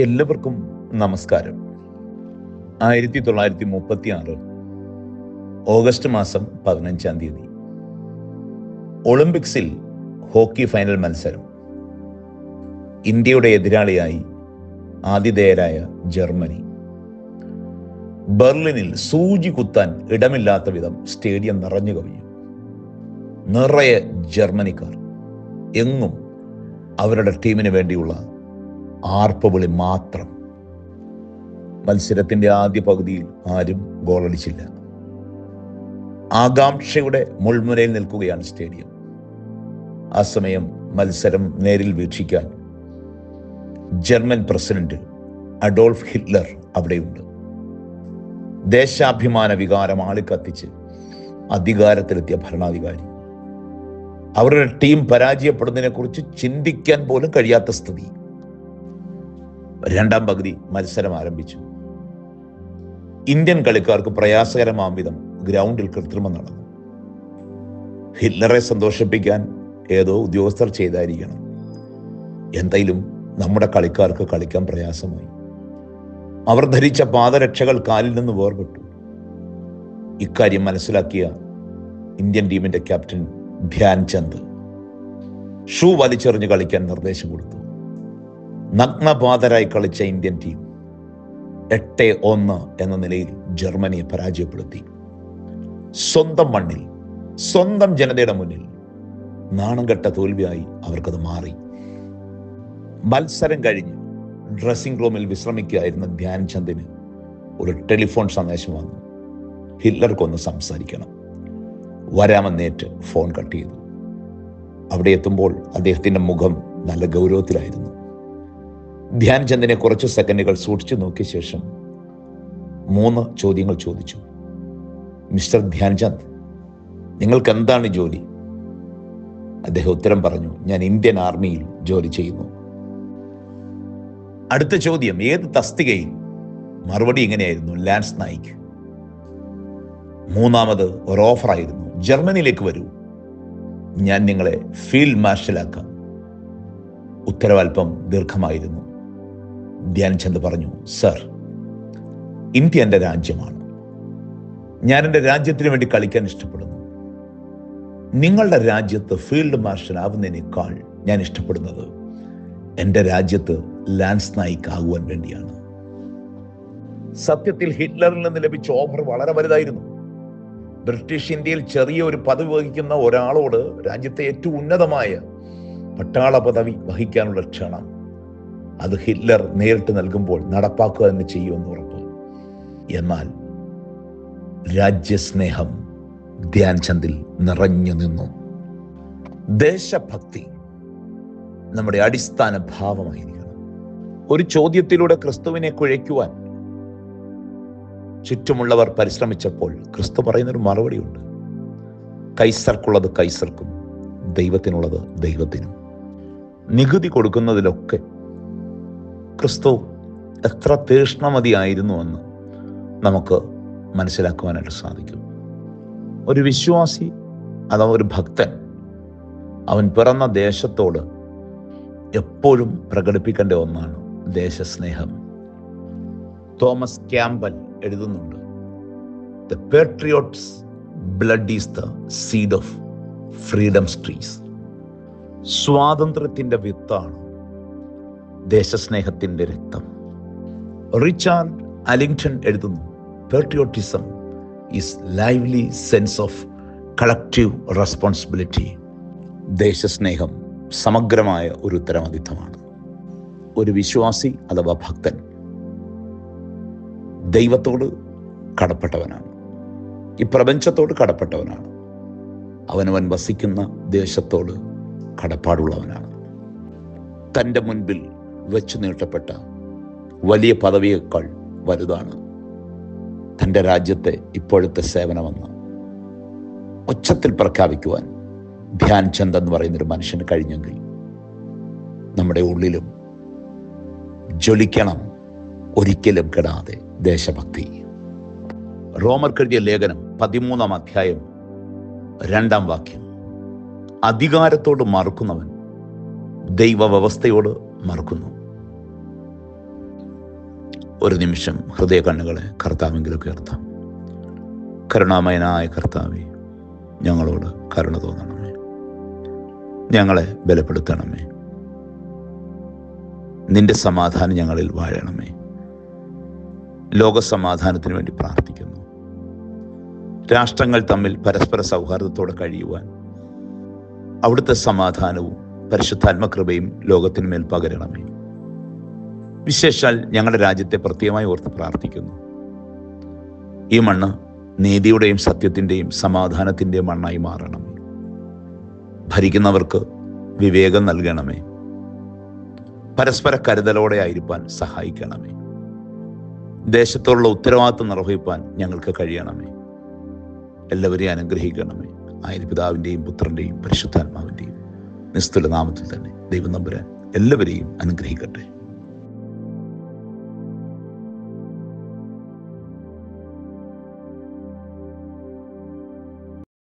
എല്ലാവർക്കും നമസ്കാരം. ആയിരത്തി തൊള്ളായിരത്തി മുപ്പത്തി ആറ് ഓഗസ്റ്റ് മാസം പതിനഞ്ചാം തീയതി. ഒളിമ്പിക്സിൽ ഹോക്കി ഫൈനൽ മത്സരം. ഇന്ത്യയുടെ എതിരാളിയായി ആതിഥേയരായ ജർമ്മനി. ബെർലിനിൽ സൂചി കുത്താൻ ഇടമില്ലാത്ത വിധം സ്റ്റേഡിയം നിറഞ്ഞു കവിഞ്ഞു. നിറയെ ജർമ്മനിക്കാർ എങ്ങും അവരുടെ ടീമിന് വേണ്ടിയുള്ള ആർപ്പവിളി മാത്രം. മത്സരത്തിന്റെ ആദ്യ പകുതിയിൽ ആരും ഗോളടിച്ചില്ല ആകാംക്ഷയുടെ മുൾമുനയിൽ നിൽക്കുകയാണ് സ്റ്റേഡിയം. ആ സമയം മത്സരം നേരിൽ വീക്ഷിക്കാൻ ജർമ്മൻ പ്രസിഡന്റ് അഡോൾഫ് ഹിറ്റ്ലർ അവിടെയുണ്ട്. ദേശാഭിമാന വികാരം ആളിക്കത്തിച്ച് അധികാരത്തിലെത്തിയ ഭരണാധികാരി. അവരുടെ ടീം പരാജയപ്പെടുന്നതിനെ കുറിച്ച് ചിന്തിക്കാൻ പോലും കഴിയാത്ത സ്ഥിതി. രണ്ടാം പകുതി മത്സരം ആരംഭിച്ചു. ഇന്ത്യൻ കളിക്കാർക്ക് പ്രയാസകരമാം വിധം ഗ്രൗണ്ടിൽ കൃത്രിമം നടന്നു. ഹിറ്റ്ലറെ സന്തോഷിപ്പിക്കാൻ ഏതോ ഉദ്യോഗസ്ഥർ ചെയ്തായിരിക്കണം. എന്തായാലും നമ്മുടെ കളിക്കാർക്ക് കളിക്കാൻ പ്രയാസമായി. അവർ ധരിച്ച പാദരക്ഷകൾ കാലിൽ നിന്ന് വേർപെട്ടു. ഇക്കാര്യം മനസ്സിലാക്കിയ ഇന്ത്യൻ ടീമിന്റെ ക്യാപ്റ്റൻ ധ്യാൻ ചന്ദ് ഷൂ വലിച്ചെറിഞ്ഞ് കളിക്കാൻ നിർദ്ദേശം കൊടുത്തു. നഗ്നപാതരായി കളിച്ച ഇന്ത്യൻ ടീം എട്ട് ഒന്ന് എന്ന നിലയിൽ ജർമ്മനിയെ പരാജയപ്പെടുത്തി. സ്വന്തം മണ്ണിൽ സ്വന്തം ജനതയുടെ മുന്നിൽ നാണം കെട്ട തോൽവിയായി അവർക്കത് മാറി. മത്സരം കഴിഞ്ഞ് ഡ്രസ്സിംഗ് റൂമിൽ വിശ്രമിക്കുകയായിരുന്ന ധ്യാൻ ചന്ദിന് ഒരു ടെലിഫോൺ സന്ദേശം വന്നു. ഹിറ്റ്ലർക്കൊന്ന് സംസാരിക്കണം. വരാമെന്നേറ്റ് ഫോൺ കട്ട് ചെയ്തു. അവിടെ എത്തുമ്പോൾ അദ്ദേഹത്തിന്റെ മുഖം നല്ല ഗൗരവത്തിലായിരുന്നു. ധ്യാൻചന്ദിനെ കുറച്ച് സെക്കൻഡുകൾ സൂക്ഷിച്ചു നോക്കിയ ശേഷം മൂന്ന് ചോദ്യങ്ങൾ ചോദിച്ചു. മിസ്റ്റർ ധ്യാൻചന്ദ് നിങ്ങൾക്ക് എന്താണ് ജോലി? അദ്ദേഹം ഉത്തരം പറഞ്ഞു ഞാൻ ഇന്ത്യൻ ആർമിയിൽ ജോലി ചെയ്യുന്നു. അടുത്ത ചോദ്യം ഏത് തസ്തികയിൽ? മറുപടി ഇങ്ങനെയായിരുന്നു ലാൻസ് നായിക്. മൂന്നാമത് ഒരു ഓഫറായിരുന്നു ജർമ്മനിയിലേക്ക് വരൂ. ഞാൻ നിങ്ങളെ ഫീൽഡ് മാർഷലാക്കാം ഉത്തരവൽപ്പം ദീർഘമായിരുന്നു. ധ്യാൻചന്ദ് പറഞ്ഞു സർ ഇന്ത്യ എന്റെ രാജ്യമാണ്. ഞാൻ എന്റെ രാജ്യത്തിന് വേണ്ടി കളിക്കാൻ ഇഷ്ടപ്പെടുന്നു. നിങ്ങളുടെ രാജ്യത്ത് ഫീൽഡ് മാർഷൽ ആവുന്നതിനേക്കാൾ ഞാൻ ഇഷ്ടപ്പെടുന്നത് എന്റെ രാജ്യത്ത് ലാൻസ് നായിക് ആകുവാൻ വേണ്ടിയാണ്. സത്യത്തിൽ ഹിറ്റ്ലറിൽ നിന്ന് ലഭിച്ച ഓഫർ വളരെ വലുതായിരുന്നു. ബ്രിട്ടീഷ് ഇന്ത്യയിൽ ചെറിയ ഒരു പദവി വഹിക്കുന്ന ഒരാളോട് രാജ്യത്തെ ഏറ്റവും ഉന്നതമായ പട്ടാള പദവി വഹിക്കാനുള്ള ക്ഷണം അത് ഹിറ്റ്ലർ നേരിട്ട് നൽകുമ്പോൾ നടപ്പാക്കുക തന്നെ ചെയ്യുമെന്ന് ഉറപ്പ്. എന്നാൽ രാജ്യസ്നേഹം ധ്യാൻചന്ദിൽ നിറഞ്ഞു നിന്നു. ദേശഭക്തി നമ്മുടെ അടിസ്ഥാന ഭാവമായിരിക്കണം. ഒരു ചോദ്യത്തിലൂടെ ക്രിസ്തുവിനെ കുഴയ്ക്കുവാൻ ചുറ്റുമുള്ളവർ പരിശ്രമിച്ചപ്പോൾ ക്രിസ്തു പറയുന്നൊരു മറുപടിയുണ്ട്. കൈസർക്കുള്ളത് കൈസർക്കും ദൈവത്തിനുള്ളത് ദൈവത്തിനും. നികുതി കൊടുക്കുന്നതിലൊക്കെ ക്രിസ്തു എത്ര തീഷ്ണമതിയായിരുന്നു എന്ന് നമുക്ക് മനസ്സിലാക്കുവാനായിട്ട് സാധിക്കും. ഒരു വിശ്വാസി അഥവാ ഒരു ഭക്തൻ അവൻ പിറന്ന ദേശത്തോട് എപ്പോഴും പ്രകടിപ്പിക്കേണ്ട ഒന്നാണ് ദേശസ്നേഹം. തോമസ് ക്യാമ്പൽ എഴുതുന്നുണ്ട് the patriot's blood is the seed of freedom trees സ്വാതന്ത്ര്യത്തിന്റെ വിത്താണ് ദേശസ്നേഹത്തിന്റെ രക്തം. റിച്ചാർഡ് അലിംഗ്ടൺ എഴുതുന്നു patriotism is lively sense of collective responsibility ദേശസ്നേഹം സമഗ്രമായ ഒരു ഉത്തരവാദിത്തമാണ്. ഒരു വിശ്വാസി അഥവാ ഭക്തൻ ദൈവത്തോട് കടപ്പെട്ടവനാണ്. ഈ പ്രപഞ്ചത്തോട് കടപ്പെട്ടവനാണ്. അവനവൻ വസിക്കുന്ന ദേശത്തോട് കടപ്പാടുള്ളവനാണ്. തന്റെ മുൻപിൽ വെച്ചു നീട്ടപ്പെട്ട വലിയ പദവിയേക്കാൾ വലുതാണ് തന്റെ രാജ്യത്തെ ഇപ്പോഴത്തെ സേവനമെന്ന് ഉച്ചത്തിൽ പ്രഖ്യാപിക്കുവാൻ ധ്യാൻ ചന്ദ് എന്ന് പറയുന്നൊരു മനുഷ്യന് കഴിഞ്ഞെങ്കിൽ നമ്മുടെ ഉള്ളിലും ജ്വലിക്കണം ഒരിക്കലും കെടാതെ ദേശഭക്തി. റോമർ കഴുതിയ ലേഖനം പതിമൂന്നാം അധ്യായം രണ്ടാം വാക്യം. അധികാരത്തോട് മറുക്കുന്നവൻ ദൈവവ്യവസ്ഥയോട് മറുക്കുന്നു. ഒരു നിമിഷം ഹൃദയ കണ്ണുകളെ കർത്താവെങ്കിലൊക്കെ ഉയർത്താം. കരുണാമയനായ കർത്താവെ ഞങ്ങളോട് കരുണ തോന്നണമേ. ഞങ്ങളെ ബലപ്പെടുത്തണമേ. നിന്റെ സമാധാനം ഞങ്ങളിൽ വാഴണമേ. ലോകസമാധാനത്തിന് വേണ്ടി പ്രാർത്ഥിക്കുന്നു. രാഷ്ട്രങ്ങൾ തമ്മിൽ പരസ്പര സൗഹാർദ്ദത്തോടെ കഴിയുവാൻ അവിടുത്തെ സമാധാനവും പരിശുദ്ധാത്മകൃപയും ലോകത്തിന് മേൽ പകരണമേ. വിശേഷാൽ ഞങ്ങളുടെ രാജ്യത്തെ പ്രത്യേകമായി ഓർത്ത് പ്രാർത്ഥിക്കുന്നു. ഈ മണ്ണ് നീതിയുടെയും സത്യത്തിന്റെയും സമാധാനത്തിന്റെയും മണ്ണായി മാറണം. ഭരിക്കുന്നവർക്ക് വിവേകം നൽകണമേ. പരസ്പര കരുതലോടെ ആയിരിക്കാൻ സഹായിക്കണമേ. ദേശത്തോടുള്ള ഉത്തരവാദിത്വം നിർവഹിപ്പാൻ ഞങ്ങൾക്ക് കഴിയണമേ. എല്ലാവരെയും അനുഗ്രഹിക്കണമേ. ആയിരു പിതാവിന്റെയും പുത്രന്റെയും പരിശുദ്ധാത്മാവിന്റെയും നിസ്തുല നാമത്തിൽ തന്നെ ദൈവം നമ്പുരാൻ എല്ലാവരെയും അനുഗ്രഹിക്കട്ടെ.